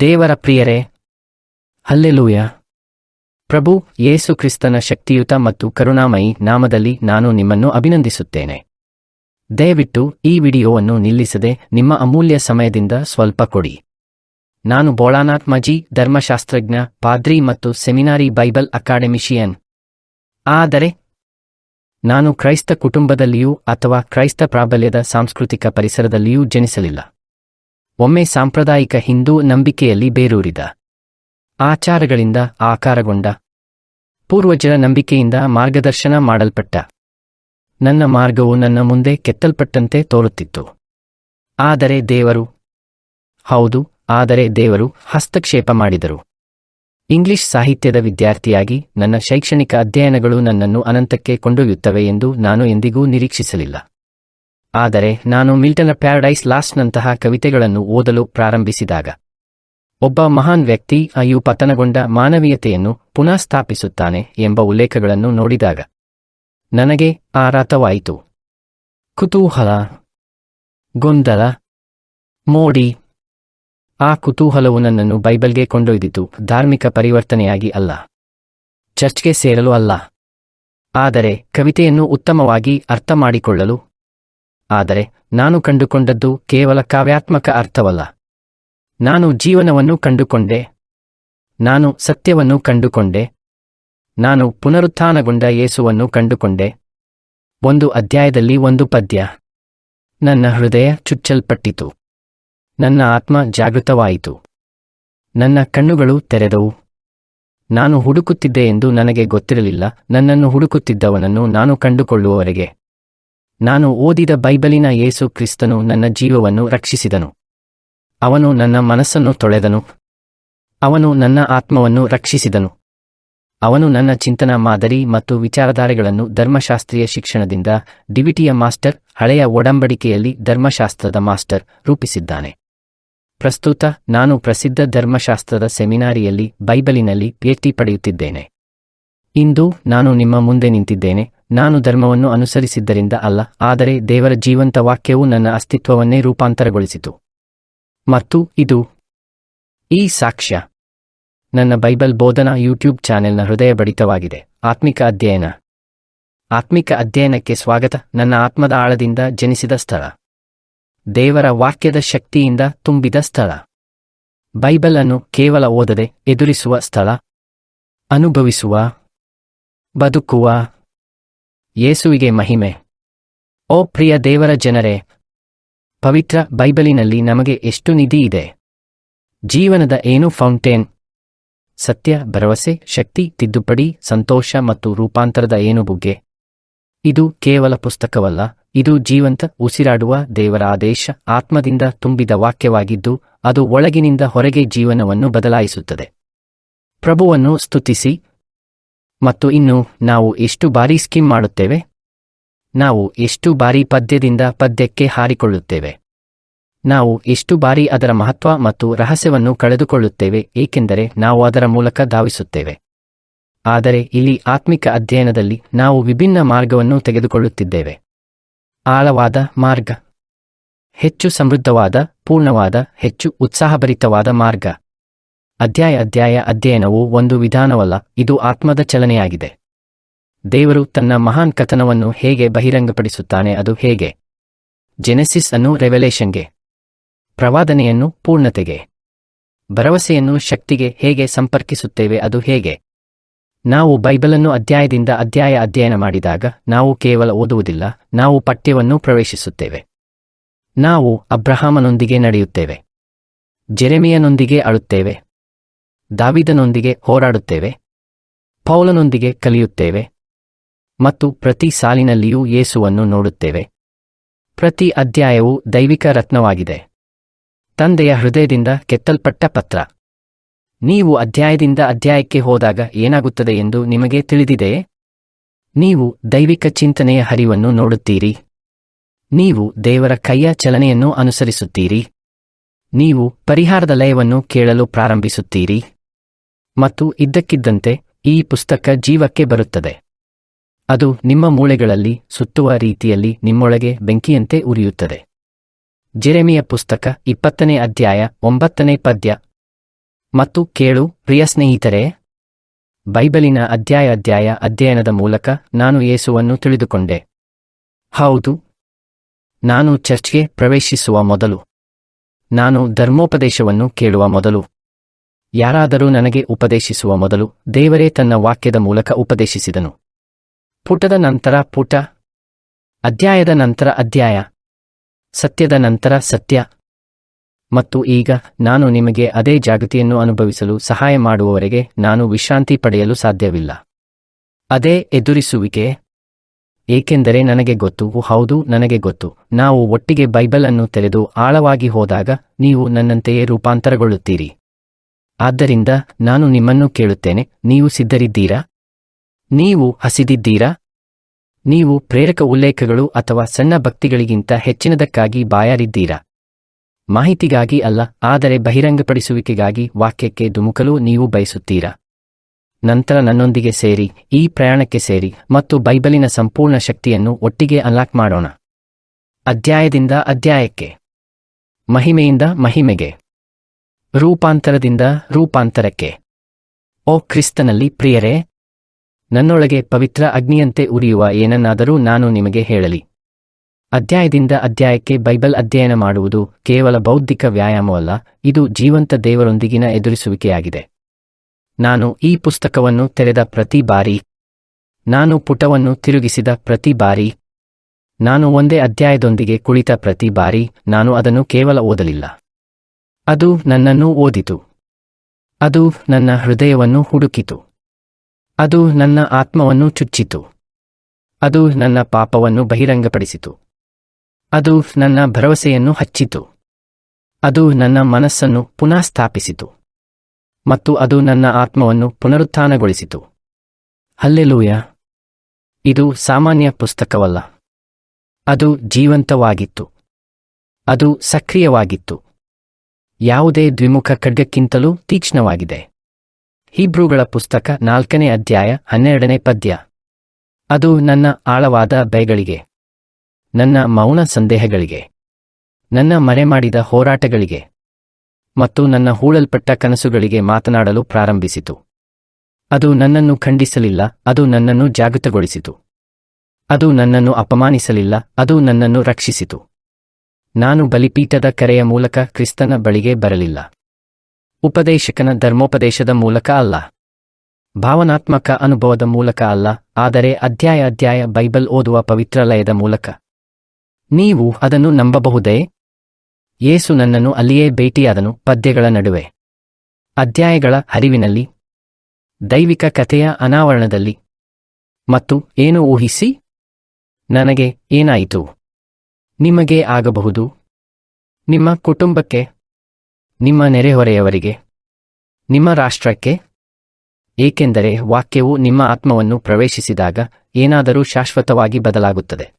ದೇವರ ಪ್ರಿಯರೇ, ಹಲ್ಲೆಲೂಯ. ಪ್ರಭು ಯೇಸು ಕ್ರಿಸ್ತನ ಶಕ್ತಿಯುತ ಮತ್ತು ಕರುಣಾಮಯಿ ನಾಮದಲ್ಲಿ ನಾನು ನಿಮ್ಮನ್ನು ಅಭಿನಂದಿಸುತ್ತೇನೆ. ದಯವಿಟ್ಟು ಈ ವಿಡಿಯೋವನ್ನು ನಿಲ್ಲಿಸದೆ ನಿಮ್ಮ ಅಮೂಲ್ಯ ಸಮಯದಿಂದ ಸ್ವಲ್ಪ ಕೊಡಿ. ನಾನು ಬೋಳಾನಾತ್ಮಜಿ, ಧರ್ಮಶಾಸ್ತ್ರಜ್ಞ, ಪಾದ್ರಿ ಮತ್ತು ಸೆಮಿನಾರಿ ಬೈಬಲ್ ಅಕಾಡೆಮಿಷಿಯನ್. ಆದರೆ, ನಾನು ಕ್ರೈಸ್ತ ಕುಟುಂಬದಲ್ಲಿಯೂ ಅಥವಾ ಕ್ರೈಸ್ತ ಪ್ರಾಬಲ್ಯದ ಸಾಂಸ್ಕೃತಿಕ ಪರಿಸರದಲ್ಲಿಯೂ ಜನಿಸಲಿಲ್ಲ. ಒಮ್ಮೆ ಸಾಂಪ್ರದಾಯಿಕ ಹಿಂದೂ ನಂಬಿಕೆಯಲ್ಲಿ ಬೇರೂರಿದ. ಆಚಾರಗಳಿಂದ ಆಕಾರಗೊಂಡ. ಪೂರ್ವಜರ ನಂಬಿಕೆಯಿಂದ ಮಾರ್ಗದರ್ಶನ ಮಾಡಲ್ಪಟ್ಟ. ನನ್ನ ಮಾರ್ಗವು ನನ್ನ ಮುಂದೆ ಕೆತ್ತಲ್ಪಟ್ಟಂತೆ ತೋರುತ್ತಿತ್ತು. ಆದರೆ ದೇವರು, ಹೌದು, ಆದರೆ ದೇವರು ಹಸ್ತಕ್ಷೇಪ ಮಾಡಿದರು. ಇಂಗ್ಲಿಷ್ ಸಾಹಿತ್ಯದ ವಿದ್ಯಾರ್ಥಿಯಾಗಿ ನನ್ನ ಶೈಕ್ಷಣಿಕ ಅಧ್ಯಯನಗಳು ನನ್ನನ್ನು ಅನಂತಕ್ಕೆ ಕೊಂಡೊಯ್ಯುತ್ತವೆ ಎಂದು ನಾನು ಎಂದಿಗೂ ನಿರೀಕ್ಷಿಸಲಿಲ್ಲ. ಆದರೆ ನಾನು ಮಿಲ್ಟನ ಪ್ಯಾರಡೈಸ್ ಲಾಸ್ಟ್ನಂತಹ ಕವಿತೆಗಳನ್ನು ಓದಲು ಪ್ರಾರಂಭಿಸಿದಾಗ, ಒಬ್ಬ ಮಹಾನ್ ವ್ಯಕ್ತಿ ಅಯ್ಯು ಪತನಗೊಂಡ ಮಾನವೀಯತೆಯನ್ನು ಪುನಃ ಸ್ಥಾಪಿಸುತ್ತಾನೆ ಎಂಬ ಉಲ್ಲೇಖಗಳನ್ನು ನೋಡಿದಾಗ, ನನಗೆ ಆರಾತವಾಯಿತು. ಕುತೂಹಲ, ಗೊಂದಲ, ಮೋಡಿ. ಆ ಕುತೂಹಲವು ನನ್ನನ್ನು ಬೈಬಲ್ಗೆ ಕೊಂಡೊಯ್ದಿತು, ಧಾರ್ಮಿಕ ಪರಿವರ್ತನೆಯಾಗಿ ಅಲ್ಲ. ಚರ್ಚ್ಗೆ ಸೇರಲು ಅಲ್ಲ. ಆದರೆ ಕವಿತೆಯನ್ನು ಉತ್ತಮವಾಗಿ ಅರ್ಥ ಮಾಡಿಕೊಳ್ಳಲು ಆದರೆ ನಾನು ಕಂಡುಕೊಂಡದ್ದು ಕೇವಲ ಕಾವ್ಯಾತ್ಮಕ ಅರ್ಥವಲ್ಲ. ನಾನು ಜೀವನವನ್ನು ಕಂಡುಕೊಂಡೆ. ನಾನು ಸತ್ಯವನ್ನು ಕಂಡುಕೊಂಡೆ. ನಾನು ಪುನರುತ್ಥಾನಗೊಂಡ ಯೇಸುವನ್ನು ಕಂಡುಕೊಂಡೆ. ಒಂದು ಅಧ್ಯಾಯದಲ್ಲಿ ಒಂದು ಪದ್ಯ. ನನ್ನ ಹೃದಯ ಚುಚ್ಚಲ್ಪಟ್ಟಿತು. ನನ್ನ ಆತ್ಮ ಜಾಗೃತವಾಯಿತು. ನನ್ನ ಕಣ್ಣುಗಳು ತೆರೆದವು. ನಾನು ಹುಡುಕುತ್ತಿದ್ದೆ ಎಂದು ನನಗೆ ಗೊತ್ತಿರಲಿಲ್ಲ. ನನ್ನನ್ನು ಹುಡುಕುತ್ತಿದ್ದವನನ್ನು ನಾನು ಕಂಡುಕೊಳ್ಳುವವರೆಗೆ. ನಾನು ಓದಿದ ಬೈಬಲಿನ ಯೇಸು ಕ್ರಿಸ್ತನು ನನ್ನ ಜೀವವನ್ನು ರಕ್ಷಿಸಿದನು. ಅವನು ನನ್ನ ಮನಸ್ಸನ್ನು ತೊಳೆದನು. ಅವನು ನನ್ನ ಆತ್ಮವನ್ನು ರಕ್ಷಿಸಿದನು. ಅವನು ನನ್ನ ಚಿಂತನಾ ಮಾದರಿ ಮತ್ತು ವಿಚಾರಧಾರೆಗಳನ್ನು ಧರ್ಮಶಾಸ್ತ್ರೀಯ ಶಿಕ್ಷಣದಿಂದ ಡಿವಿಟಿಯ ಮಾಸ್ಟರ್, ಹಳೆಯ ಒಡಂಬಡಿಕೆಯಲ್ಲಿ ಧರ್ಮಶಾಸ್ತ್ರದ ಮಾಸ್ಟರ್ ರೂಪಿಸಿದ್ದಾನೆ. ಪ್ರಸ್ತುತ ನಾನು ಪ್ರಸಿದ್ಧ ಧರ್ಮಶಾಸ್ತ್ರದ ಸೆಮಿನಾರಿಯಲ್ಲಿ ಬೈಬಲಿನಲ್ಲಿ ಪಿಎಚ್ಡಿ ಪಡೆಯುತ್ತಿದ್ದೇನೆ. ಇಂದು ನಾನು ನಿಮ್ಮ ಮುಂದೆ ನಿಂತಿದ್ದೇನೆ. ನಾನು ಧರ್ಮವನ್ನು ಅನುಸರಿಸಿದ್ದರಿಂದ ಅಲ್ಲ, ಆದರೆ ದೇವರ ಜೀವಂತ ವಾಕ್ಯವು ನನ್ನ ಅಸ್ತಿತ್ವವನ್ನೇ ರೂಪಾಂತರಗೊಳಿಸಿತು. ಮತ್ತು ಇದು ಈ ಸಾಕ್ಷ್ಯ. ನನ್ನ ಬೈಬಲ್ ಬೋಧನಾ ಯೂಟ್ಯೂಬ್ ಚಾನೆಲ್ನ ಹೃದಯ ಬಡಿತವಾಗಿದೆ ಆತ್ಮಿಕ ಅಧ್ಯಯನ. ಆತ್ಮಿಕ ಅಧ್ಯಯನಕ್ಕೆ ಸ್ವಾಗತ. ನನ್ನ ಆತ್ಮದ ಆಳದಿಂದ ಜನಿಸಿದ ಸ್ಥಳ. ದೇವರ ವಾಕ್ಯದ ಶಕ್ತಿಯಿಂದ ತುಂಬಿದ ಸ್ಥಳ. ಬೈಬಲ್ ಅನ್ನು ಕೇವಲ ಓದದೆ ಎದುರಿಸುವ ಸ್ಥಳ. ಅನುಭವಿಸುವ, ಬದುಕುವ ಯೇಸುವಿಗೆ ಮಹಿಮೆ. ಓ ಪ್ರಿಯ ದೇವರ ಜನರೇ, ಪವಿತ್ರ ಬೈಬಲಿನಲ್ಲಿ ನಮಗೆ ಎಷ್ಟು ನಿಧಿ ಇದೆ. ಜೀವನದ ಏನು ಫೌಂಟೇನ್? ಸತ್ಯ, ಭರವಸೆ, ಶಕ್ತಿ, ತಿದ್ದುಪಡಿ, ಸಂತೋಷ ಮತ್ತು ರೂಪಾಂತರದ ಏನು ಬುಗ್ಗೆ? ಇದು ಕೇವಲ ಪುಸ್ತಕವಲ್ಲ, ಇದು ಜೀವಂತ ಉಸಿರಾಡುವ ದೇವರ ಆದೇಶ, ಆತ್ಮದಿಂದ ತುಂಬಿದ ವಾಕ್ಯವಾಗಿದ್ದು, ಅದು ಒಳಗಿನಿಂದ ಹೊರಗೆ ಜೀವನವನ್ನು ಬದಲಾಯಿಸುತ್ತದೆ. ಪ್ರಭುವನ್ನು ಸ್ತುತಿಸಿ ಮತ್ತು ಇನ್ನು ನಾವು ಎಷ್ಟು ಬಾರಿ ಸ್ಕಿಮ್ ಮಾಡುತ್ತೇವೆ? ನಾವು ಎಷ್ಟು ಬಾರಿ ಪದ್ಯದಿಂದ ಪದ್ಯಕ್ಕೆ ಹಾರಿಕೊಳ್ಳುತ್ತೇವೆ? ನಾವು ಎಷ್ಟು ಬಾರಿ ಅದರ ಮಹತ್ವ ಮತ್ತು ರಹಸ್ಯವನ್ನು ಕಳೆದುಕೊಳ್ಳುತ್ತೇವೆ, ಏಕೆಂದರೆ ನಾವು ಅದರ ಮೂಲಕ ಧಾವಿಸುತ್ತೇವೆ. ಆದರೆ ಇಲ್ಲಿ ಆತ್ಮಿಕ ಅಧ್ಯಯನದಲ್ಲಿ ನಾವು ವಿಭಿನ್ನ ಮಾರ್ಗವನ್ನು ತೆಗೆದುಕೊಳ್ಳುತ್ತಿದ್ದೇವೆ. ಆಳವಾದ ಮಾರ್ಗ. ಹೆಚ್ಚು ಸಮೃದ್ಧವಾದ, ಪೂರ್ಣವಾದ, ಹೆಚ್ಚು ಉತ್ಸಾಹಭರಿತವಾದ ಮಾರ್ಗ. ಅಧ್ಯಾಯ ಅಧ್ಯಾಯ, ಅಧ್ಯಯನವು ಒಂದು ವಿಧಾನವಲ್ಲ, ಇದು ಆತ್ಮದ ಚಲನೆಯಾಗಿದೆ. ದೇವರು ತನ್ನ ಮಹಾನ್ ಕಥನವನ್ನು ಹೇಗೆ ಬಹಿರಂಗಪಡಿಸುತ್ತಾನೆ, ಅದು ಹೇಗೆ? ಜೆನೆಸಿಸ್ ಅನ್ನು ರೆವೆಲೇಷನ್ಗೆ ಪ್ರವಾದನೆಯನ್ನು ಪೂರ್ಣತೆಗೆ. ಭರವಸೆಯನ್ನು ಶಕ್ತಿಗೆ ಹೇಗೆ ಸಂಪರ್ಕಿಸುತ್ತೇವೆ, ಅದು ಹೇಗೆ? ನಾವು ಬೈಬಲನ್ನು ಅಧ್ಯಾಯದಿಂದ ಅಧ್ಯಾಯ, ಅಧ್ಯಯನ ಮಾಡಿದಾಗ ನಾವು ಕೇವಲ ಓದುವುದಿಲ್ಲ, ನಾವು ಪಠ್ಯವನ್ನು ಪ್ರವೇಶಿಸುತ್ತೇವೆ. ನಾವು ಅಬ್ರಹಾಮನೊಂದಿಗೆ ನಡೆಯುತ್ತೇವೆ. ಜೆರೆಮಿಯನೊಂದಿಗೆ ಅಳುತ್ತೇವೆ. ದಾವಿದನೊಂದಿಗೆ ಹೋರಾಡುತ್ತೇವೆ, ಪೌಲನೊಂದಿಗೆ ಕಲಿಯುತ್ತೇವೆ ಮತ್ತು ಪ್ರತಿ ಸಾಲಿನಲ್ಲಿಯೂ ಯೇಸುವನ್ನು ನೋಡುತ್ತೇವೆ. ಪ್ರತಿ ಅಧ್ಯಾಯವು ದೈವಿಕ ರತ್ನವಾಗಿದೆ. ತಂದೆಯ ಹೃದಯದಿಂದ ಕೆತ್ತಲ್ಪಟ್ಟ ಪತ್ರ. ನೀವು ಅಧ್ಯಾಯದಿಂದ ಅಧ್ಯಾಯಕ್ಕೆ ಹೋದಾಗ ಏನಾಗುತ್ತದೆ ಎಂದು ನಿಮಗೆ ತಿಳಿದಿದೆಯೇ? ನೀವು ದೈವಿಕ ಚಿಂತನೆಯ ಹರಿವನ್ನು ನೋಡುತ್ತೀರಿ. ನೀವು ದೇವರ ಕೈಯ ಚಲನೆಯನ್ನು ಅನುಸರಿಸುತ್ತೀರಿ. ನೀವು ಪರಿಹಾರದ ಲಯವನ್ನು ಕೇಳಲು ಪ್ರಾರಂಭಿಸುತ್ತೀರಿ. ಮತ್ತು ಇದ್ದಕ್ಕಿದ್ದಂತೆ ಈ ಪುಸ್ತಕ ಜೀವಕ್ಕೆ ಬರುತ್ತದೆ. ಅದು ನಿಮ್ಮ ಮೂಳೆಗಳಲ್ಲಿ ಸುತ್ತುವ ರೀತಿಯಲ್ಲಿ ನಿಮ್ಮೊಳಗೆ ಬೆಂಕಿಯಂತೆ ಉರಿಯುತ್ತದೆ. ಜೆರೆಮಿಯ ಪುಸ್ತಕ ಇಪ್ಪತ್ತನೇ ಅಧ್ಯಾಯ ಒಂಬತ್ತನೇ ಪದ್ಯ. ಮತ್ತು ಕೇಳು, ಪ್ರಿಯ ಸ್ನೇಹಿತರೆ. ಬೈಬಲಿನ ಅಧ್ಯಾಯ ಅಧ್ಯಾಯ ಅಧ್ಯಯನದ ಮೂಲಕ ನಾನು ಯೇಸುವನ್ನು ತಿಳಿದುಕೊಂಡೆ. ಹೌದು, ನಾನು ಚರ್ಚ್ಗೆ ಪ್ರವೇಶಿಸುವ ಮೊದಲು. ನಾನು ಧರ್ಮೋಪದೇಶವನ್ನು ಕೇಳುವ ಮೊದಲು. ಯಾರಾದರೂ ನನಗೆ ಉಪದೇಶಿಸುವ ಮೊದಲು ದೇವರೇ ತನ್ನ ವಾಕ್ಯದ ಮೂಲಕ ಉಪದೇಶಿಸಿದನು. ಪುಟದ ನಂತರ ಪುಟ, ಅಧ್ಯಾಯದ ನಂತರ ಅಧ್ಯಾಯ, ಸತ್ಯದ ನಂತರ ಸತ್ಯ. ಮತ್ತು ಈಗ ನಾನು ನಿಮಗೆ ಅದೇ ಜಾಗತಿಯನ್ನು ಅನುಭವಿಸಲು ಸಹಾಯ ಮಾಡುವವರೆಗೆ ನಾನು ವಿಶ್ರಾಂತಿ ಪಡೆಯಲು ಸಾಧ್ಯವಿಲ್ಲ. ಅದೇ ಎದುರಿಸುವಿಕೆ, ಏಕೆಂದರೆ ನನಗೆ ಗೊತ್ತು, ಹೌದು, ನನಗೆ ಗೊತ್ತು. ನಾವು ಒಟ್ಟಿಗೆ ಬೈಬಲ್ ಅನ್ನು ತೆರೆದು ಆಳವಾಗಿ ಹೋದಾಗ ನೀವು ನನ್ನಂತೆಯೇ ರೂಪಾಂತರಗೊಳ್ಳುತ್ತೀರಿ. ಆದ್ದರಿಂದ ನಾನು ನಿಮ್ಮನ್ನು ಕೇಳುತ್ತೇನೆ, ನೀವು ಸಿದ್ಧರಿದ್ದೀರಾ? ನೀವು ಹಸಿದಿದ್ದೀರಾ? ನೀವು ಪ್ರೇರಕ ಉಲ್ಲೇಖಗಳು ಅಥವಾ ಸಣ್ಣ ಭಕ್ತಿಗಳಿಗಿಂತ ಹೆಚ್ಚಿನದಕ್ಕಾಗಿ ಬಾಯಾರಿದ್ದೀರಾ? ಮಾಹಿತಿಗಾಗಿ ಅಲ್ಲ, ಆದರೆ ಬಹಿರಂಗಪಡಿಸುವಿಕೆಗಾಗಿ ವಾಕ್ಯಕ್ಕೆ ಧುಮುಕಲು ನೀವು ಬಯಸುತ್ತೀರಾ? ನಂತರ ನನ್ನೊಂದಿಗೆ ಸೇರಿ, ಈ ಪ್ರಯಾಣಕ್ಕೆ ಸೇರಿ, ಮತ್ತು ಬೈಬಲಿನ ಸಂಪೂರ್ಣ ಶಕ್ತಿಯನ್ನು ಒಟ್ಟಿಗೆ ಅನ್ಲಾಕ್ ಮಾಡೋಣ. ಅಧ್ಯಾಯದಿಂದ ಅಧ್ಯಾಯಕ್ಕೆ. ಮಹಿಮೆಯಿಂದ ಮಹಿಮೆಗೆ. ರೂಪಾಂತರದಿಂದ ರೂಪಾಂತರಕ್ಕೆ. ಓ ಕ್ರಿಸ್ತನಲ್ಲಿ ಪ್ರಿಯರೇ, ನನ್ನೊಳಗೆ ಪವಿತ್ರ ಅಗ್ನಿಯಂತೆ ಉರಿಯುವ ಏನನ್ನಾದರೂ ನಾನು ನಿಮಗೆ ಹೇಳಲಿ. ಅಧ್ಯಾಯದಿಂದ ಅಧ್ಯಾಯಕ್ಕೆ ಬೈಬಲ್ ಅಧ್ಯಯನ ಮಾಡುವುದು ಕೇವಲ ಬೌದ್ಧಿಕ ವ್ಯಾಯಾಮವಲ್ಲ, ಇದು ಜೀವಂತ ದೇವರೊಂದಿಗಿನ ಎದುರಿಸುವಿಕೆಯಾಗಿದೆ. ನಾನು ಈ ಪುಸ್ತಕವನ್ನು ತೆರೆದ ಪ್ರತಿ ಬಾರಿ, ನಾನು ಪುಟವನ್ನು ತಿರುಗಿಸಿದ ಪ್ರತಿ ಬಾರಿ, ನಾನು ಒಂದೇ ಅಧ್ಯಾಯದೊಂದಿಗೆ ಕುಳಿತ ಪ್ರತಿ ಬಾರಿ, ನಾನು ಅದನ್ನು ಕೇವಲ ಓದಲಿಲ್ಲ. ಅದು ನನ್ನನ್ನು ಓದಿತು. ಅದು ನನ್ನ ಹೃದಯವನ್ನು ಹುಡುಕಿತು. ಅದು ನನ್ನ ಆತ್ಮವನ್ನು ಚುಚ್ಚಿತು. ಅದು ನನ್ನ ಪಾಪವನ್ನು ಬಹಿರಂಗಪಡಿಸಿತು. ಅದು ನನ್ನ ಭರವಸೆಯನ್ನು ಹಚ್ಚಿತು. ಅದು ನನ್ನ ಮನಸ್ಸನ್ನು ಪುನಃ ಸ್ಥಾಪಿಸಿತು ಮತ್ತು ಅದು ನನ್ನ ಆತ್ಮವನ್ನು ಪುನರುತ್ಥಾನಗೊಳಿಸಿತು. ಹಲ್ಲೆಲೂಯ! ಇದು ಸಾಮಾನ್ಯ ಪುಸ್ತಕವಲ್ಲ. ಅದು ಜೀವಂತವಾಗಿತ್ತು. ಅದು ಸಕ್ರಿಯವಾಗಿತ್ತು. ಯಾವುದೇ ದ್ವಿಮುಖ ಖಡ್ಗಕ್ಕಿಂತಲೂ ತೀಕ್ಷ್ಣವಾಗಿದೆ. ಹೀಬ್ರೂಗಳ ಪುಸ್ತಕ ನಾಲ್ಕನೇ ಅಧ್ಯಾಯ ಹನ್ನೆರಡನೇ ಪದ್ಯ. ಅದು ನನ್ನ ಆಳವಾದ ಬೈಗಳಿಗೆ. ನನ್ನ ಮೌನ ಸಂದೇಹಗಳಿಗೆ. ನನ್ನ ಮರೆಮಾಡಿದ ಹೋರಾಟಗಳಿಗೆ. ಮತ್ತು ನನ್ನ ಹೂಳಲ್ಪಟ್ಟ ಕನಸುಗಳಿಗೆ ಮಾತನಾಡಲು ಪ್ರಾರಂಭಿಸಿತು. ಅದು ನನ್ನನ್ನು ಖಂಡಿಸಲಿಲ್ಲ, ಅದು ನನ್ನನ್ನು ಜಾಗೃತಗೊಳಿಸಿತು. ಅದು ನನ್ನನ್ನು ಅಪಮಾನಿಸಲಿಲ್ಲ, ಅದು ನನ್ನನ್ನು ರಕ್ಷಿಸಿತು. ನಾನು ಬಲಿಪೀಠದ ಕರೆಯ ಮೂಲಕ ಕ್ರಿಸ್ತನ ಬಳಿಗೆ ಬರಲಿಲ್ಲ. ಉಪದೇಶಕನ ಧರ್ಮೋಪದೇಶದ ಮೂಲಕ ಅಲ್ಲ. ಭಾವನಾತ್ಮಕ ಅನುಭವದ ಮೂಲಕ ಅಲ್ಲ, ಆದರೆ ಅಧ್ಯಾಯ ಅಧ್ಯಾಯ ಬೈಬಲ್ ಓದುವ ಪವಿತ್ರಲಯದ ಮೂಲಕ. ನೀವು ಅದನ್ನು ನಂಬಬಹುದೇ? ಯೇಸು ನನ್ನನ್ನು ಅಲ್ಲಿಯೇ ಭೇಟಿಯಾದನು ಪದ್ಯಗಳ ನಡುವೆ. ಅಧ್ಯಾಯಗಳ ಹರಿವಿನಲ್ಲಿ. ದೈವಿಕ ಕಥೆಯ ಅನಾವರಣದಲ್ಲಿ. ಮತ್ತು ಏನು ಊಹಿಸಿ? ನನಗೆ ಏನಾಯಿತು? ನಿಮಗೆ ಆಗಬಹುದು. ನಿಮ್ಮ ಕುಟುಂಬಕ್ಕೆ, ನಿಮ್ಮ ನೆರೆಹೊರೆಯವರಿಗೆ, ನಿಮ್ಮ ರಾಷ್ಟ್ರಕ್ಕೆ, ಏಕೆಂದರೆ ವಾಕ್ಯವು ನಿಮ್ಮ ಆತ್ಮವನ್ನು ಪ್ರವೇಶಿಸಿದಾಗ ಏನಾದರೂ ಶಾಶ್ವತವಾಗಿ ಬದಲಾಗುತ್ತದೆ.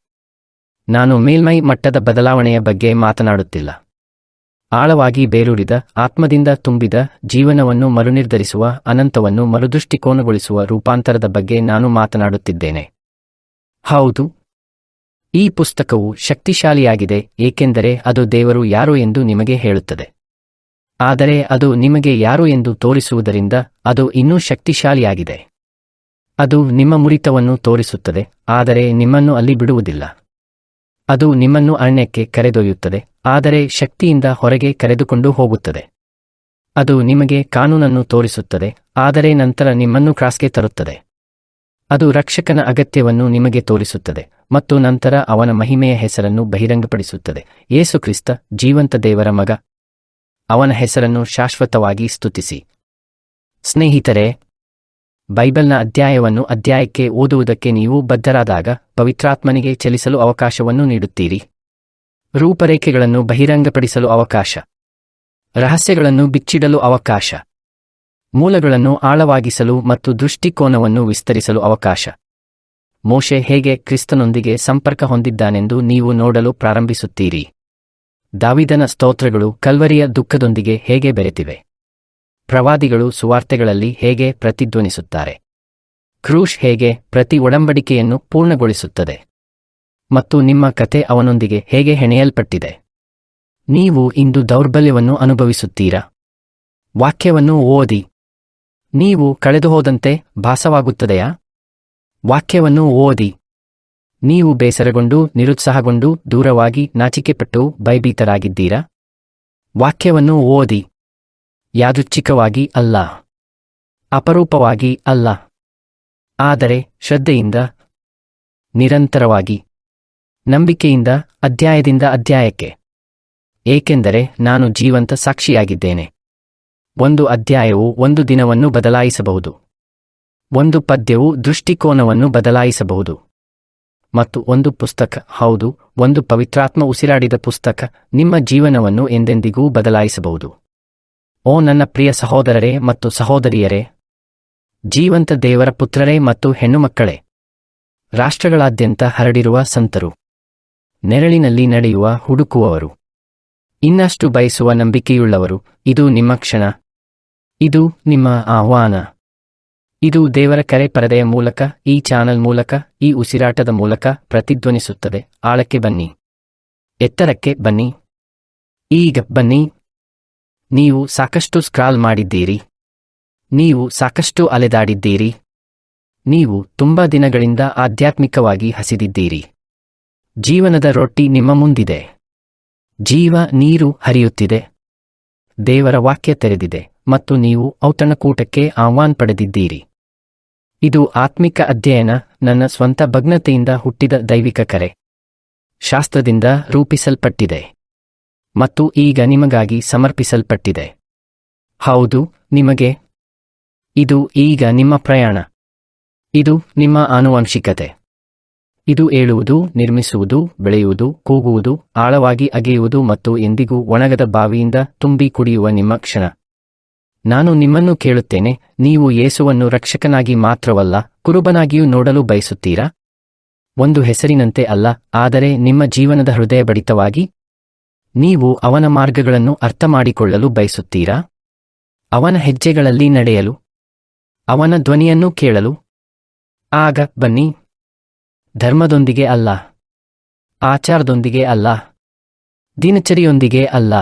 ನಾನು ಮೇಲ್ಮೈ ಮಟ್ಟದ ಬದಲಾವಣೆಯ ಬಗ್ಗೆ ಮಾತನಾಡುತ್ತಿಲ್ಲ. ಆಳವಾಗಿ ಬೇರೂರಿದ, ಆತ್ಮದಿಂದ ತುಂಬಿದ, ಜೀವನವನ್ನು ಮರುನಿರ್ಧರಿಸುವ, ಅನಂತವನ್ನು ಮರುದೃಷ್ಟಿಕೋನಗೊಳಿಸುವ ರೂಪಾಂತರದ ಬಗ್ಗೆ ನಾನು ಮಾತನಾಡುತ್ತಿದ್ದೇನೆ. ಹೌದು ಈ ಪುಸ್ತಕವು ಶಕ್ತಿಶಾಲಿಯಾಗಿದೆ, ಏಕೆಂದರೆ ಅದು ದೇವರು ಯಾರು ಎಂದು ನಿಮಗೆ ಹೇಳುತ್ತದೆ. ಆದರೆ ಅದು ನಿಮಗೆ ಯಾರು ಎಂದು ತೋರಿಸುವುದರಿಂದ ಅದು ಇನ್ನೂ ಶಕ್ತಿಶಾಲಿಯಾಗಿದೆ. ಅದು ನಿಮ್ಮ ಮುರಿತವನ್ನು ತೋರಿಸುತ್ತದೆ, ಆದರೆ ನಿಮ್ಮನ್ನು ಅಲ್ಲಿ ಬಿಡುವುದಿಲ್ಲ. ಅದು ನಿಮ್ಮನ್ನು ಅರಣ್ಯಕ್ಕೆ ಕರೆದೊಯ್ಯುತ್ತದೆ, ಆದರೆ ಶಕ್ತಿಯಿಂದ ಹೊರಗೆ ಕರೆದುಕೊಂಡು ಹೋಗುತ್ತದೆ. ಅದು ನಿಮಗೆ ಕಾನೂನನ್ನು ತೋರಿಸುತ್ತದೆ, ಆದರೆ ನಂತರ ನಿಮ್ಮನ್ನು ಕ್ರಾಸ್ಗೆ ತರುತ್ತದೆ. ಅದು ರಕ್ಷಕನ ಅಗತ್ಯವನ್ನು ನಿಮಗೆ ತೋರಿಸುತ್ತದೆ ಮತ್ತು ನಂತರ ಅವನ ಮಹಿಮೆಯ ಹೆಸರನ್ನು ಬಹಿರಂಗಪಡಿಸುತ್ತದೆ. ಯೇಸುಕ್ರಿಸ್ತ ಜೀವಂತ ದೇವರ ಮಗ, ಅವನ ಹೆಸರನ್ನು ಶಾಶ್ವತವಾಗಿ ಸ್ತುತಿಸಿ. ಸ್ನೇಹಿತರೇ, ಬೈಬಲ್ನ ಅಧ್ಯಾಯವನ್ನು ಅಧ್ಯಾಯಕ್ಕೆ ಓದುವುದಕ್ಕೆ ನೀವು ಬದ್ಧರಾದಾಗ ಪವಿತ್ರಾತ್ಮನಿಗೆ ಚಲಿಸಲು ಅವಕಾಶವನ್ನು ನೀಡುತ್ತೀರಿ. ರೂಪರೇಖೆಗಳನ್ನು ಬಹಿರಂಗಪಡಿಸಲು ಅವಕಾಶ. ರಹಸ್ಯಗಳನ್ನು ಬಿಚ್ಚಿಡಲು ಅವಕಾಶ. ಮೂಲಗಳನ್ನು ಆಳವಾಗಿಸಲು ಮತ್ತು ದೃಷ್ಟಿಕೋನವನ್ನು ವಿಸ್ತರಿಸಲು ಅವಕಾಶ. ಮೋಶೆ ಹೇಗೆ ಕ್ರಿಸ್ತನೊಂದಿಗೆ ಸಂಪರ್ಕ ಹೊಂದಿದ್ದಾನೆಂದು ನೀವು ನೋಡಲು ಪ್ರಾರಂಭಿಸುತ್ತೀರಿ. ದಾವಿದನ ಸ್ತೋತ್ರಗಳು ಕಲ್ವರಿಯ ದುಃಖದೊಂದಿಗೆ ಹೇಗೆ ಬೆರೆತಿವೆ. ಪ್ರವಾದಿಗಳು ಸುವಾರ್ತೆಗಳಲ್ಲಿ ಹೇಗೆ ಪ್ರತಿಧ್ವನಿಸುತ್ತಾರೆ. ಕ್ರೂಷ್ ಹೇಗೆ ಪ್ರತಿ ಒಡಂಬಡಿಕೆಯನ್ನು ಪೂರ್ಣಗೊಳಿಸುತ್ತದೆ. ಮತ್ತು ನಿಮ್ಮ ಕತೆ ಅವನೊಂದಿಗೆ ಹೇಗೆ ಹೆಣೆಯಲ್ಪಟ್ಟಿದೆ. ನೀವು ಇಂದು ದೌರ್ಬಲ್ಯವನ್ನು ಅನುಭವಿಸುತ್ತೀರಾ. ವಾಕ್ಯವನ್ನು ಓದಿ ನೀವು ಕಳೆದುಹೋದಂತೆ ಭಾಸವಾಗುತ್ತದೆಯಾ? ವಾಕ್ಯವನ್ನು ಓದಿ. ನೀವು ಬೇಸರಗೊಂಡು, ನಿರುತ್ಸಾಹಗೊಂಡು, ದೂರವಾಗಿ ನಾಚಿಕೆಪಟ್ಟು ಭಯಭೀತರಾಗಿದ್ದೀರಾ? ವಾಕ್ಯವನ್ನು ಓದಿ. ಯಾದೃಚ್ಛಿಕವಾಗಿ ಅಲ್ಲ. ಅಪರೂಪವಾಗಿ ಅಲ್ಲ. ಆದರೆ ಶ್ರದ್ಧೆಯಿಂದ, ನಿರಂತರವಾಗಿ, ನಂಬಿಕೆಯಿಂದ, ಅಧ್ಯಾಯದಿಂದ ಅಧ್ಯಾಯಕ್ಕೆ. ಏಕೆಂದರೆ ನಾನು ಜೀವಂತ ಸಾಕ್ಷಿಯಾಗಿದ್ದೇನೆ. ಒಂದು ಅಧ್ಯಾಯವು ಒಂದು ದಿನವನ್ನು ಬದಲಾಯಿಸಬಹುದು. ಒಂದು ಪದ್ಯವು ದೃಷ್ಟಿಕೋನವನ್ನು ಬದಲಾಯಿಸಬಹುದು. ಮತ್ತು ಒಂದು ಪುಸ್ತಕ, ಹೌದು, ಒಂದು ಪವಿತ್ರಾತ್ಮ ಉಸಿರಾಡಿದ ಪುಸ್ತಕ, ನಿಮ್ಮ ಜೀವನವನ್ನು ಎಂದೆಂದಿಗೂ ಬದಲಾಯಿಸಬಹುದು. ಓ ನನ್ನ ಪ್ರಿಯ ಸಹೋದರರೇ ಮತ್ತು ಸಹೋದರಿಯರೇ! ಜೀವಂತ ದೇವರ ಪುತ್ರರೇ ಮತ್ತು ಹೆಣ್ಣುಮಕ್ಕಳೇ! ರಾಷ್ಟ್ರಗಳಾದ್ಯಂತ ಹರಡಿರುವ ಸಂತರು! ನೆರಳಿನಲ್ಲಿ ನಡೆಯುವ ಹುಡುಕುವವರು! ಇನ್ನಷ್ಟು ಬಯಸುವ ನಂಬಿಕೆಯುಳ್ಳವರು, ಇದು ನಿಮ್ಮ ಕ್ಷಣ. ಇದು ನಿಮ್ಮ ಆಹ್ವಾನ. ಇದು ದೇವರ ಕರೆ ಪರದೆಯ ಮೂಲಕ, ಈ ಚಾನಲ್ ಮೂಲಕ, ಈ ಉಸಿರಾಟದ ಮೂಲಕ ಪ್ರತಿಧ್ವನಿಸುತ್ತದೆ. ಆಳಕ್ಕೆ ಬನ್ನಿ. ಎತ್ತರಕ್ಕೆ ಬನ್ನಿ. ಈಗ ಬನ್ನಿ. ನೀವು ಸಾಕಷ್ಟು ಸ್ಕ್ರಾಲ್ ಮಾಡಿದ್ದೀರಿ. ನೀವು ಸಾಕಷ್ಟು ಅಲೆದಾಡಿದ್ದೀರಿ. ನೀವು ತುಂಬಾ ದಿನಗಳಿಂದ ಆಧ್ಯಾತ್ಮಿಕವಾಗಿ ಹಸಿದಿದ್ದೀರಿ. ಜೀವನದ ರೊಟ್ಟಿ ನಿಮ್ಮ ಮುಂದಿದೆ. ಜೀವ ನೀರು ಹರಿಯುತ್ತಿದೆ. ದೇವರ ವಾಕ್ಯ ತೆರೆದಿದೆ. ಮತ್ತು ನೀವು ಔತಣಕೂಟಕ್ಕೆ ಆಹ್ವಾನ್ ಪಡೆದಿದ್ದೀರಿ. ಇದು ಆತ್ಮಿಕ ಅಧ್ಯಯನ, ನನ್ನ ಸ್ವಂತ ಭಗ್ನತೆಯಿಂದ ಹುಟ್ಟಿದ ದೈವಿಕ ಕರೆ. ಶಾಸ್ತ್ರದಿಂದ ರೂಪಿಸಲ್ಪಟ್ಟಿದೆ. ಮತ್ತು ಈಗ ನಿಮಗಾಗಿ ಸಮರ್ಪಿಸಲ್ಪಟ್ಟಿದೆ. ಹೌದು, ನಿಮಗೆ. ಇದು ಈಗ ನಿಮ್ಮ ಪ್ರಯಾಣ. ಇದು ನಿಮ್ಮ ಆನುವಂಶಿಕತೆ. ಇದು ಏಳುವುದು, ನಿರ್ಮಿಸುವುದು, ಬೆಳೆಯುವುದು, ಕೂಗುವುದು, ಆಳವಾಗಿ ಅಗೆಯುವುದು ಮತ್ತು ಎಂದಿಗೂ ಒಣಗದ ಬಾವಿಯಿಂದ ತುಂಬಿ ಕುಡಿಯುವ ನಿಮ್ಮ ಕ್ಷಣ. ನಾನು ನಿಮ್ಮನ್ನು ಕೇಳುತ್ತೇನೆ, ನೀವು ಯೇಸುವನ್ನು ರಕ್ಷಕನಾಗಿ ಮಾತ್ರವಲ್ಲ, ಕುರುಬನಾಗಿಯೂ ನೋಡಲು ಬಯಸುತ್ತೀರಾ? ಒಂದು ಹೆಸರಿನಂತೆ ಅಲ್ಲ, ಆದರೆ ನಿಮ್ಮ ಜೀವನದ ಹೃದಯ ಬಡಿತವಾಗಿ, ನೀವು ಅವನ ಮಾರ್ಗಗಳನ್ನು ಅರ್ಥಮಾಡಿಕೊಳ್ಳಲು ಬಯಸುತ್ತೀರಾ? ಅವನ ಹೆಜ್ಜೆಗಳಲ್ಲಿ ನಡೆಯಲು, ಅವನ ಧ್ವನಿಯನ್ನು ಕೇಳಲು, ಆಗ ಬನ್ನಿ. ಧರ್ಮದೊಂದಿಗೆ ಅಲ್ಲ, ಆಚಾರದೊಂದಿಗೆ ಅಲ್ಲ, ದಿನಚರಿಯೊಂದಿಗೆ ಅಲ್ಲ,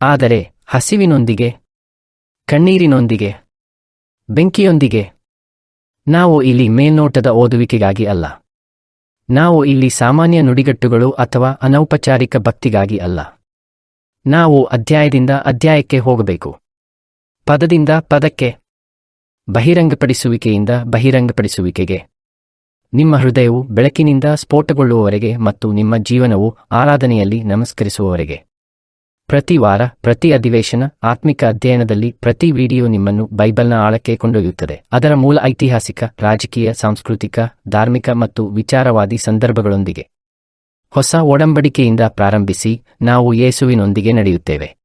ಆದರೆ ಹಸಿವಿನೊಂದಿಗೆ ಕಣ್ಣೀರಿನೊಂದಿಗೆ, ಬೆಂಕಿಯೊಂದಿಗೆ. ನಾವು ಇಲ್ಲಿ ಮೇಲ್ನೋಟದ ಓದುವಿಕೆಗಾಗಿ ಅಲ್ಲ. ನಾವು ಇಲ್ಲಿ ಸಾಮಾನ್ಯ ನುಡಿಗಟ್ಟುಗಳು ಅಥವಾ ಅನೌಪಚಾರಿಕ ಭಕ್ತಿಗಾಗಿ ಅಲ್ಲ. ನಾವು ಅಧ್ಯಾಯದಿಂದ ಅಧ್ಯಾಯಕ್ಕೆ ಹೋಗಬೇಕು. ಪದದಿಂದ ಪದಕ್ಕೆ, ಬಹಿರಂಗಪಡಿಸುವಿಕೆಯಿಂದ ಬಹಿರಂಗಪಡಿಸುವಿಕೆಗೆ. ನಿಮ್ಮ ಹೃದಯವು ಬೆಳಕಿನಿಂದ ಸ್ಫೋಟಗೊಳ್ಳುವವರೆಗೆ ಮತ್ತು ನಿಮ್ಮ ಜೀವನವು ಆರಾಧನೆಯಲ್ಲಿ ನಮಸ್ಕರಿಸುವವರೆಗೆ. ಪ್ರತಿ ವಾರ, ಪ್ರತಿ ಅಧಿವೇಶನ, ಆತ್ಮಿಕ ಅಧ್ಯಯನದಲ್ಲಿ ಪ್ರತಿ ವಿಡಿಯೋ ನಿಮ್ಮನ್ನು ಬೈಬಲ್ನ ಆಳಕ್ಕೆ ಕೊಂಡೊಯ್ಯುತ್ತದೆ. ಅದರ ಮೂಲ ಐತಿಹಾಸಿಕ, ರಾಜಕೀಯ, ಸಾಂಸ್ಕೃತಿಕ, ಧಾರ್ಮಿಕ ಮತ್ತು ವಿಚಾರವಾದಿ ಸಂದರ್ಭಗಳೊಂದಿಗೆ. ಹೊಸ ಒಡಂಬಡಿಕೆಯಿಂದ ಪ್ರಾರಂಭಿಸಿ, ನಾವು ಯೇಸುವಿನೊಂದಿಗೆ ನಡೆಯುತ್ತೇವೆ.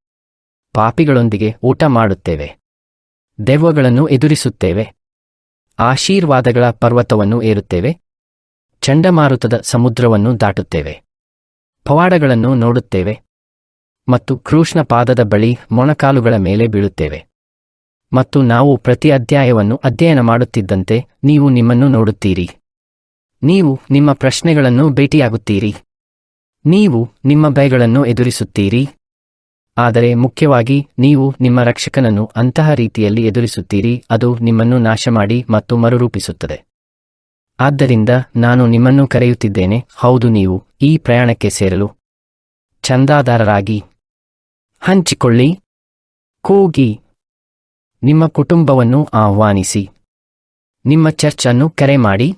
ಪಾಪಿಗಳೊಂದಿಗೆ ಊಟ ಮಾಡುತ್ತೇವೆ. ದೆವ್ವಗಳನ್ನು ಎದುರಿಸುತ್ತೇವೆ. ಆಶೀರ್ವಾದಗಳ ಪರ್ವತವನ್ನು ಏರುತ್ತೇವೆ. ಚಂಡಮಾರುತದ ಸಮುದ್ರವನ್ನು ದಾಟುತ್ತೇವೆ. ಪವಾಡಗಳನ್ನು ನೋಡುತ್ತೇವೆ. ಮತ್ತು ಕ್ರೂಷ್ಣ ಪಾದದ ಬಳಿ ಮೊಣಕಾಲುಗಳ ಮೇಲೆ ಬೀಳುತ್ತೇವೆ. ಮತ್ತು ನಾವು ಪ್ರತಿ ಅಧ್ಯಾಯವನ್ನು ಅಧ್ಯಯನ ಮಾಡುತ್ತಿದ್ದಂತೆ ನೀವು ನಿಮ್ಮನ್ನು ನೋಡುತ್ತೀರಿ. ನೀವು ನಿಮ್ಮ ಪ್ರಶ್ನೆಗಳನ್ನು ಭೇಟಿಯಾಗುತ್ತೀರಿ. ನೀವು ನಿಮ್ಮ ಭಯಗಳನ್ನು ಎದುರಿಸುತ್ತೀರಿ. ಆದರೆ ಮುಖ್ಯವಾಗಿ ನೀವು ನಿಮ್ಮ ರಕ್ಷಕನನ್ನು ಅಂತಹ ರೀತಿಯಲ್ಲಿ ಎದುರಿಸುತ್ತೀರಿ, ಅದು ನಿಮ್ಮನ್ನು ನಾಶಮಾಡಿ ಮತ್ತು ಮರುರೂಪಿಸುತ್ತದೆ. ಆದ್ದರಿಂದ ನಾನು ನಿಮ್ಮನ್ನು ಕರೆಯುತ್ತಿದ್ದೇನೆ, ಹೌದು ನೀವು ಈ ಪ್ರಯಾಣಕ್ಕೆ ಸೇರಲು. ಚಂದಾದಾರರಾಗಿ ಹಂಚಿಕೊಳ್ಳಿ. ಕೂಗಿ. ನಿಮ್ಮ ಕುಟುಂಬವನ್ನು ಆಹ್ವಾನಿಸಿ. ನಿಮ್ಮ ಚರ್ಚ್ ಅನ್ನು ಕರೆ ಮಾಡಿ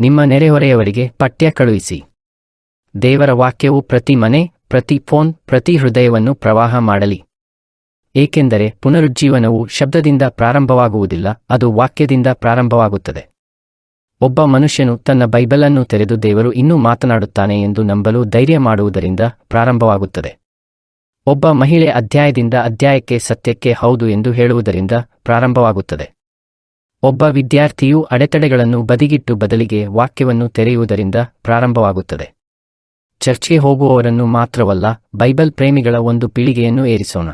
ನಿಮ್ಮ ನೆರೆಹೊರೆಯವರಿಗೆ ಪಠ್ಯ ಕಳುಹಿಸಿ. ದೇವರ ವಾಕ್ಯವು ಪ್ರತಿ ಮನೆ, ಪ್ರತಿ ಫೋನ್, ಪ್ರತಿ ಹೃದಯವನ್ನು ಪ್ರವಾಹ ಮಾಡಲಿ. ಏಕೆಂದರೆ ಪುನರುಜ್ಜೀವನವು ಶಬ್ದದಿಂದ ಪ್ರಾರಂಭವಾಗುವುದಿಲ್ಲ, ಅದು ವಾಕ್ಯದಿಂದ ಪ್ರಾರಂಭವಾಗುತ್ತದೆ. ಒಬ್ಬ ಮನುಷ್ಯನು ತನ್ನ ಬೈಬಲನ್ನು ತೆರೆದು ದೇವರು ಇನ್ನೂ ಮಾತನಾಡುತ್ತಾನೆ ಎಂದು ನಂಬಲು ಧೈರ್ಯ ಮಾಡುವುದರಿಂದ ಪ್ರಾರಂಭವಾಗುತ್ತದೆ. ಒಬ್ಬ ಮಹಿಳೆ ಅಧ್ಯಾಯದಿಂದ ಅಧ್ಯಾಯಕ್ಕೆ ಸತ್ಯಕ್ಕೆ ಹೌದು ಎಂದು ಹೇಳುವುದರಿಂದ ಪ್ರಾರಂಭವಾಗುತ್ತದೆ. ಒಬ್ಬ ವಿದ್ಯಾರ್ಥಿಯು ಅಡೆತಡೆಗಳನ್ನು ಬದಿಗಿಟ್ಟು ಬದಲಿಗೆ ವಾಕ್ಯವನ್ನು ತೆರೆಯುವುದರಿಂದ ಪ್ರಾರಂಭವಾಗುತ್ತದೆ. ಚರ್ಚೆ ಹೋಗುವವರನ್ನು ಮಾತ್ರವಲ್ಲ, ಬೈಬಲ್ ಪ್ರೇಮಿಗಳ ಒಂದು ಪೀಳಿಗೆಯನ್ನು ಏರಿಸೋಣ.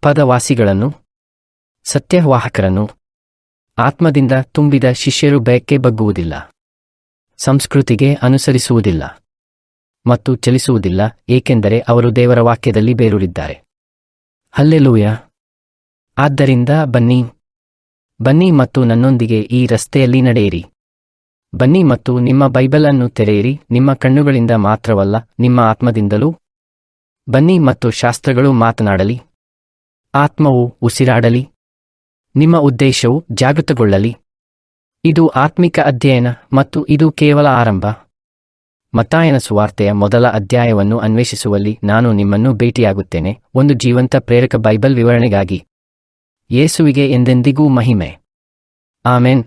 ಪದವಾಸಿಗಳನ್ನು, ಸತ್ಯವಾಹಕರನ್ನು, ಆತ್ಮದಿಂದ ತುಂಬಿದ ಶಿಷ್ಯರು ಬಯಕೆ ಬಗ್ಗುವುದಿಲ್ಲ. ಸಂಸ್ಕೃತಿಗೆ ಅನುಸರಿಸುವುದಿಲ್ಲ. ಮತ್ತು ಚಲಿಸುವುದಿಲ್ಲ, ಏಕೆಂದರೆ ಅವರು ದೇವರ ವಾಕ್ಯದಲ್ಲಿ ಬೇರೂರಿದ್ದಾರೆ. ಹಲ್ಲೆಲೂಯ. ಆದ್ದರಿಂದ ಬನ್ನಿ. ಬನ್ನಿ ಮತ್ತು ನನ್ನೊಂದಿಗೆ ಈ ರಸ್ತೆಯಲ್ಲಿ ನಡೆಯಿರಿ. ಬನ್ನಿ ಮತ್ತು ನಿಮ್ಮ ಬೈಬಲ್ ಅನ್ನು ತೆರೆಯಿರಿ, ನಿಮ್ಮ ಕಣ್ಣುಗಳಿಂದ ಮಾತ್ರವಲ್ಲ, ನಿಮ್ಮ ಆತ್ಮದಿಂದಲೂ. ಬನ್ನಿ ಮತ್ತು ಶಾಸ್ತ್ರಗಳು ಮಾತನಾಡಲಿ. ಆತ್ಮವು ಉಸಿರಾಡಲಿ. ನಿಮ್ಮ ಉದ್ದೇಶವು ಜಾಗೃತಗೊಳ್ಳಲಿ. ಇದು ಆತ್ಮಿಕ ಅಧ್ಯಯನ ಮತ್ತು ಇದು ಕೇವಲ ಆರಂಭ. ಮತ್ತಾಯನ ಸುವಾರ್ತೆಯ ಮೊದಲ ಅಧ್ಯಾಯವನ್ನು ಅನ್ವೇಷಿಸುವಲ್ಲಿ ನಾನು ನಿಮ್ಮನ್ನು ಭೇಟಿಯಾಗುತ್ತೇನೆ. ಒಂದು ಜೀವಂತ ಪ್ರೇರಕ ಬೈಬಲ್ ವಿವರಣೆಗಾಗಿ. ಯೇಸುವಿಗೆ ಎಂದೆಂದಿಗೂ ಮಹಿಮೆ. ಆಮೆನ್.